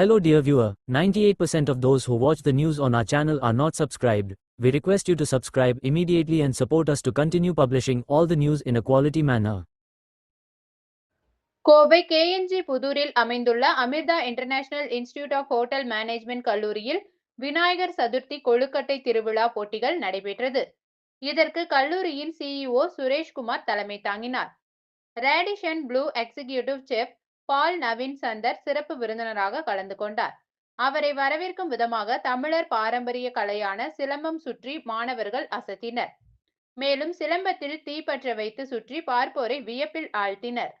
Hello dear viewer, 98% of those who watch the news on our channel are not subscribed. We request you to subscribe immediately and support us to continue publishing all the news in a quality manner. Kovai KNG புதூரில் அமைந்துள்ள Amrita international institute of hotel management கல்லூரியில் விநாயகர் சதுர்த்தி கொழுக்கட்டை திருவிழா போட்டிகள் நடைபெற்றது இதற்கு கல்லூரியின் CEO Sureshkumar தலைமை தாங்கினார் Radisson Blu executive chef Paul Naveen Chander சிறப்பு விருந்தினராக கலந்து கொண்டார். அவரை வரவேற்கும் விதமாக தமிழர் பாரம்பரிய கலையான சிலம்பம் சுற்றி மாணவர்கள் அசத்தினர். மேலும் சிலம்பத்தில் தீப்பற்ற வைத்து சுற்றி பார்ப்போரை வியப்பில் ஆழ்த்தினர்.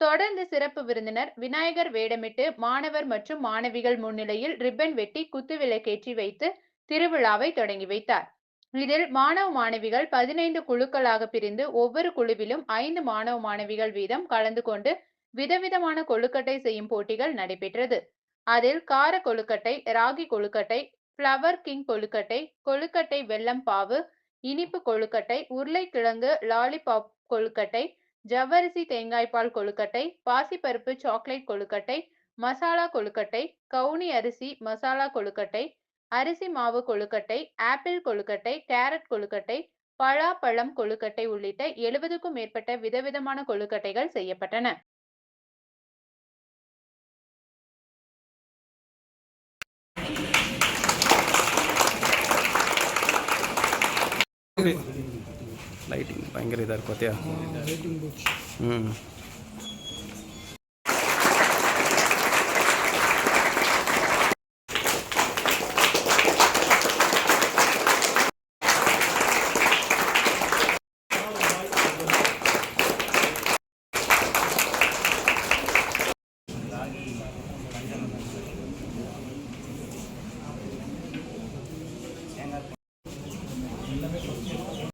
தொடர்ந்து சிறப்பு விருந்தினர் விநாயகர் வேடமிட்டு மாணவர் மற்றும் மாணவிகள் முன்னிலையில் ரிப்பன் வெட்டி குத்துவிளக்கேற்றி வைத்து திருவிழாவை தொடங்கி வைத்தார். இதில் மாணவ மாணவிகள் பதினைந்து குழுக்களாக பிரிந்து ஒவ்வொரு குழுவிலும் ஐந்து மாணவ மாணவிகள் வீதம் கலந்து கொண்டு விதவிதமான கொழுக்கட்டை செய்யும் போட்டிகள் நடைபெற்றது. அதில் கார கொழுக்கட்டை ராகி கொழுக்கட்டை ஃப்ளவர் கிங் கொழுக்கட்டை கொழுக்கட்டை வெல்லம் பாவு இனிப்பு கொழுக்கட்டை உருளைக்கிழங்கு லாலிபாப் கொழுக்கட்டை ஜவ்வரிசி தேங்காய்பால் கொழுக்கட்டை பாசிப்பருப்பு சாக்லேட் கொழுக்கட்டை மசாலா கொழுக்கட்டை கவுனி அரிசி மசாலா கொழுக்கட்டை அரிசி மாவு கொழுக்கட்டை ஆப்பிள் கொழுக்கட்டை கேரட் கொழுக்கட்டை பழாப்பழம் கொழுக்கட்டை உள்ளிட்ட எழுபதுக்கும் மேற்பட்ட விதவிதமான கொழுக்கட்டைகள் செய்யப்பட்டன. லைட்டிங் பயங்கர இதாக இருக்கும் பார்த்தியா ம்